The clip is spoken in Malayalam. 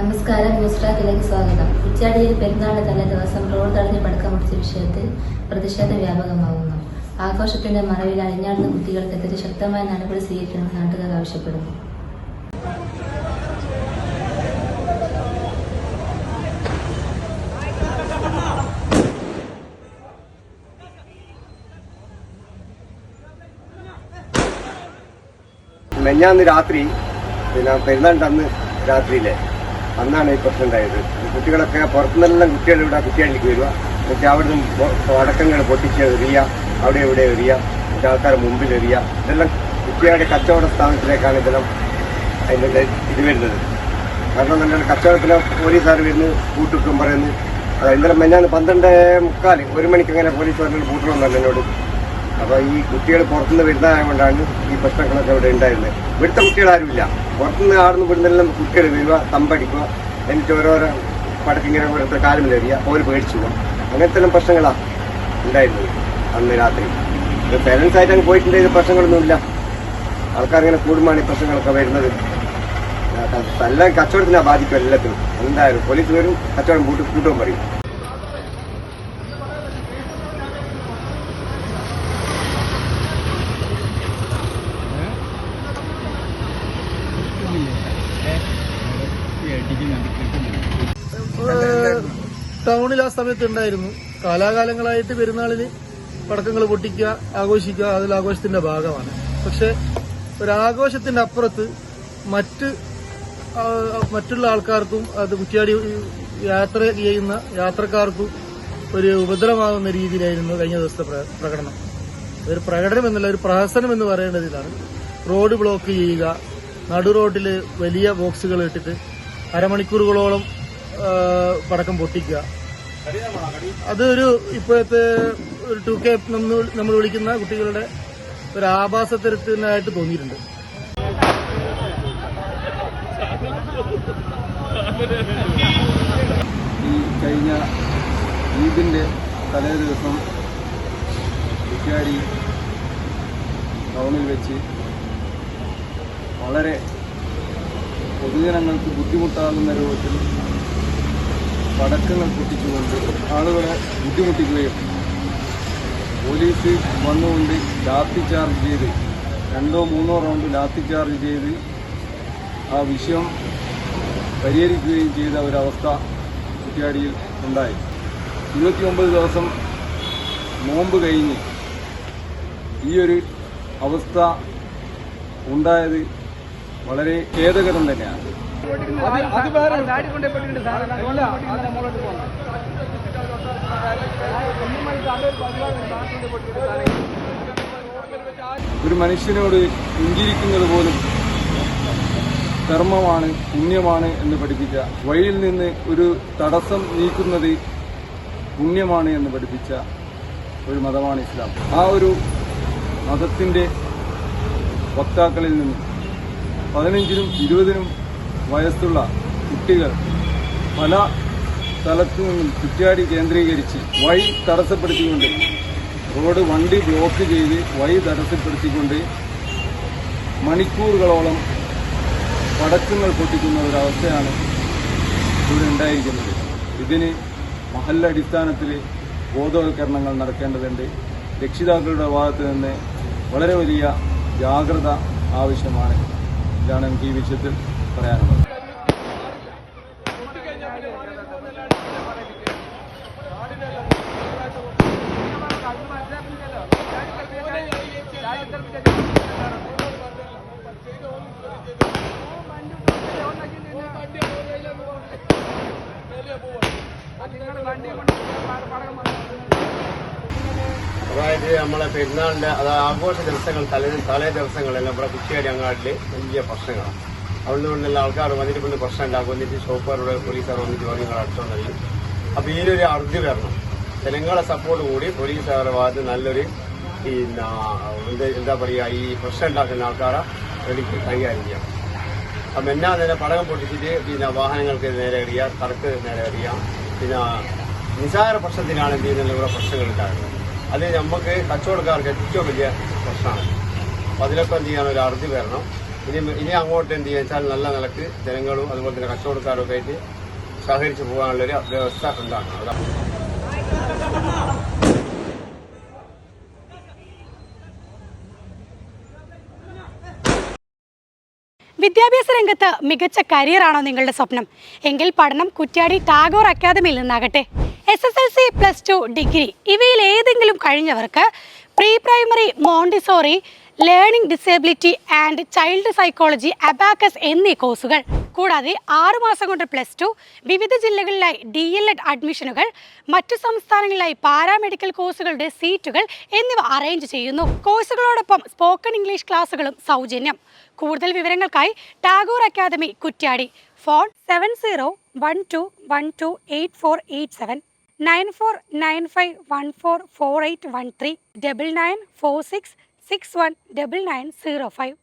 നമസ്കാരം ന്യൂസ്ട്രാക്കിലേക്ക് സ്വാഗതം. കുറ്റ്യാടിയിൽ പെരുന്നാളിന് തലേ ദിവസം റോഡ് തടഞ്ഞ് പടക്കം പിടിച്ച വിഷയത്തിൽ പ്രതിഷേധം വ്യാപകമാകുന്നു ആഘോഷത്തിന്റെ മറവിൽ അഴിഞ്ഞാടുന്ന കുട്ടികൾക്കെതിരെ ശക്തമായ നടപടി സ്വീകരിക്കണമെന്ന് നാട്ടുകാർ ആവശ്യപ്പെടുന്നു. മെഞ്ഞാന്ന് രാത്രി പിന്നെ പെരുന്നാളിന്റെ അന്ന് രാത്രിയിലെ അന്നാണ് ഈ പ്രശ്നം ഉണ്ടായത്. കുട്ടികളൊക്കെ പുറത്തുനിന്നെല്ലാം കുട്ടികൾ ഇവിടെ കുട്ടികളിലേക്ക് വരിക. എന്നിട്ട് അവിടെ നിന്ന് അടക്കങ്ങൾ പൊട്ടിച്ച് എറിയ അവിടെ ഇവിടെ എറിയ എന്നിട്ട് ആൾക്കാർ മുമ്പിൽ എറിയ. ഇതെല്ലാം കുട്ടികളുടെ കച്ചവട സ്ഥാനത്തിലേക്കാണ് ഇതെല്ലാം അതിന്റെ ഇത് വരുന്നത്. കാരണം നല്ല കച്ചവടത്തിലെ പോലീസുകാർ വരുന്നു കൂട്ടുക്കും പറയുന്നു. ഇന്നലെ മെഞ്ഞാന്ന് പന്ത്രണ്ട് മുക്കാൽ ഒരു മണിക്ക് അങ്ങനെ പോലീസ് പറഞ്ഞു കൂട്ടണമെന്നല്ല എന്നോട്. അപ്പൊ ഈ കുട്ടികൾ പുറത്തുനിന്ന് വരുന്നതായതുകൊണ്ടാണ് ഈ പ്രശ്നങ്ങളൊക്കെ ഇവിടെ ഉണ്ടായിരുന്നത്. ഇവിടുത്തെ കുട്ടികളാരുമില്ല പുറത്തുനിന്ന് ആടുന്ന വിടുന്നെല്ലാം കുട്ടികൾ വരിക തമ്പടിക്കുക എന്നിട്ട് ഓരോരോ പടക്കിങ്ങനെ ഓരോരുത്തർ കാലുമിലെറിയുക ഓര് പേടിച്ചു പോവാം. അങ്ങനത്തെ എല്ലാം പ്രശ്നങ്ങളാണ് ഉണ്ടായിരുന്നത് അന്ന് രാത്രി. പേരൻസ് ആയിട്ട് അങ്ങ് പോയിട്ടുണ്ടെങ്കിൽ പ്രശ്നങ്ങളൊന്നുമില്ല. ആൾക്കാർ ഇങ്ങനെ കൂടുമ്പോൾ ഈ പ്രശ്നങ്ങളൊക്കെ വരുന്നത്. എല്ലാം കച്ചവടത്തിനാ ബാധിക്കും എല്ലാത്തിനും. എന്തായാലും പോലീസ് വരും കച്ചവടം കൂട്ടും കൂട്ടും പറയും. ടൗണിൽ ആ സമയത്ത് ഉണ്ടായിരുന്നു. കാലാകാലങ്ങളായിട്ട് പെരുന്നാളിന് പടക്കങ്ങൾ പൊട്ടിക്കുക ആഘോഷിക്കുക അതിൽ ആഘോഷത്തിന്റെ ഭാഗമാണ്. പക്ഷെ ഒരാഘോഷത്തിന്റെ അപ്പുറത്ത് മറ്റ് മറ്റുള്ള ആൾക്കാർക്കും അത് കുറ്റിയാടി യാത്ര ചെയ്യുന്ന യാത്രക്കാർക്കും ഒരു ഉപദ്രവമാകുന്ന രീതിയിലായിരുന്നു കഴിഞ്ഞ ദിവസത്തെ പ്രകടനം. ഒരു പ്രകടനം എന്നല്ല ഒരു പ്രഹസനം എന്ന് പറയേണ്ടതിലാണ്. റോഡ് ബ്ലോക്ക് ചെയ്യുക നടു റോഡിൽ വലിയ ബോക്സുകൾ ഇട്ടിട്ട് അരമണിക്കൂറുകളോളം പടക്കം പൊട്ടിക്കുക. അതൊരു ഇപ്പോഴത്തെ ഒരു ടു കെ നമ്മൾ വിളിക്കുന്ന കുട്ടികളുടെ ഒരു ആഭാസത്തരത്തിനായിട്ട് തോന്നിയിട്ടുണ്ട്. ഈ കഴിഞ്ഞ ഈദിന്റെ തലേ ദിവസം ടൗണിൽ വെച്ച് വളരെ പൊതുജനങ്ങൾക്ക് ബുദ്ധിമുട്ടാകുന്ന രൂപത്തിൽ പടക്കങ്ങൾ പൊട്ടിച്ചുകൊണ്ട് ആളുകളെ ബുദ്ധിമുട്ടിക്കുകയും പോലീസ് വന്നുകൊണ്ട് ലാത്തി ചാർജ് ചെയ്ത് രണ്ടോ മൂന്നോ റൗണ്ട് ലാത്തി ചാർജ് ചെയ്ത് ആ വിഷയം പരിഹരിക്കുകയും ചെയ്ത ഒരവസ്ഥ കുറ്റ്യാടിയിൽ ഉണ്ടായി. ഇരുപത്തിയൊമ്പത് ദിവസം നോമ്പ് കഴിഞ്ഞ് ഈ ഒരു അവസ്ഥ ഉണ്ടായത് വളരെ ഖേദകരം തന്നെയാണ്. ഒരു മനുഷ്യനോട് പുഞ്ചിരിക്കുന്നത് പോലും ധർമ്മമാണ് പുണ്യമാണ് എന്ന് പഠിപ്പിച്ച വഴിയിൽ നിന്ന് ഒരു തടസ്സം നീക്കുന്നത് പുണ്യമാണ് എന്ന് പഠിപ്പിച്ച ഒരു മതമാണ് ഇസ്ലാം. ആ ഒരു മതത്തിന്റെ വക്താക്കളിൽ നിന്ന് പതിനഞ്ചിനും ഇരുപതിനും വയസ്സുള്ള കുട്ടികൾ പല സ്ഥലത്തു നിന്നും കുറ്റ്യാടി കേന്ദ്രീകരിച്ച് വഴി തടസ്സപ്പെടുത്തിക്കൊണ്ട് റോഡ് വണ്ടി ബ്ലോക്ക് ചെയ്ത് വഴി തടസ്സപ്പെടുത്തിക്കൊണ്ട് മണിക്കൂറുകളോളം പടക്കങ്ങൾ പൊട്ടിക്കുന്ന ഒരവസ്ഥയാണ് ഇവിടെ ഉണ്ടായിരിക്കുന്നത്. ഇതിന് മഹല്ലടിസ്ഥാനത്തിൽ ബോധവൽക്കരണങ്ങൾ നടക്കേണ്ടതുണ്ട്. രക്ഷിതാക്കളുടെ ഭാഗത്ത് നിന്ന് വളരെ വലിയ ജാഗ്രത ആവശ്യമാണ്. ഇതാണ് എനിക്ക് ഈ വിഷയത്തിൽ പറയാനുള്ളത്. അതായത് നമ്മളെ പെരുന്നാളിന്റെ അത് ആഘോഷ ദിവസങ്ങൾ തലേ തലേ ദിവസങ്ങളെല്ലാം ഇവിടെ കുറ്റിയാടി അങ്ങാട്ടിൽ വലിയ പ്രശ്നങ്ങളാണ്. അവിടെ നിന്നുള്ള ആൾക്കാർ വന്നിട്ട് പിന്നെ പ്രശ്നം ഉണ്ടാക്കും. എന്നിട്ട് ഷോപ്പറുടെ പോലീസുകാർ വന്നിട്ട് പറഞ്ഞു നിങ്ങൾ കഴിയും അപ്പൊ ഇതിനൊരു അർജി വരണം. ജനങ്ങളെ സപ്പോർട്ട് കൂടി പോലീസുകാരുടെ ഭാഗത്ത് നല്ലൊരു പിന്നെ എന്താ പറയുക ഈ പ്രശ്നം ഉണ്ടാക്കുന്ന ആൾക്കാരെ എനിക്ക് കൈകാര്യം ചെയ്യാം. അപ്പം എന്നാ നേരെ പടകം പൊട്ടിച്ചിട്ട് പിന്നെ വാഹനങ്ങൾക്ക് നേരെ എറിയുക കറക്ക് നേരെ എറിയാം പിന്നെ നിസാര പ്രശ്നത്തിനാണ് എന്ത് ചെയ്യുന്നത്? ഇവിടെ പ്രശ്നങ്ങൾ ഉണ്ടാകുന്നത്. അത് നമുക്ക് കച്ചവടക്കാർക്ക് ഏറ്റവും വലിയ പ്രശ്നമാണ്. അപ്പം അതിലൊക്കെ എന്ത് ചെയ്യാൻ ഒരു അറുതി വരണം. ഇനി ഇനി അങ്ങോട്ട് എന്ത് ചെയ്യാൻ വെച്ചാൽ നല്ല നിലയ്ക്ക് ജനങ്ങളും അതുപോലെ തന്നെ കച്ചവടക്കാരും ഒക്കെ ആയിട്ട് സഹകരിച്ച് പോകാനുള്ളൊരു വ്യവസ്ഥ ഉണ്ടാക്കണം വിദ്യാഭ്യാസ രംഗത്ത് മികച്ച കരിയറാണോ നിങ്ങളുടെ സ്വപ്നം? എങ്കിൽ പഠനം കുറ്റ്യാടി ടാഗോർ അക്കാദമിയിൽ നിന്നാകട്ടെ. S S L C plus two degree ഇവയിൽ ഏതെങ്കിലും കഴിഞ്ഞവർക്ക് pre primary Montessori learning disability and child psychology abacus എന്നീ കോഴ്സുകൾ കൂടാതെ ആറുമാസം കൊണ്ട് പ്ലസ് ടു വിവിധ ജില്ലകളിലായി ഡി എൽ എഡ് അഡ്മിഷനുകൾ മറ്റു സംസ്ഥാനങ്ങളിലായി പാരാമെഡിക്കൽ കോഴ്സുകളുടെ സീറ്റുകൾ എന്നിവ അറേഞ്ച് ചെയ്യുന്നു. കോഴ്സുകളോടൊപ്പം സ്പോക്കൺ ഇംഗ്ലീഷ് ക്ലാസുകളും സൗജന്യം. കൂടുതൽ വിവരങ്ങൾക്കായി Tagore academy Kuttiadi. Phone seven zero one two one two eight four eight seven nine four nine five one four four eight one three double nine four six six one double nine zero five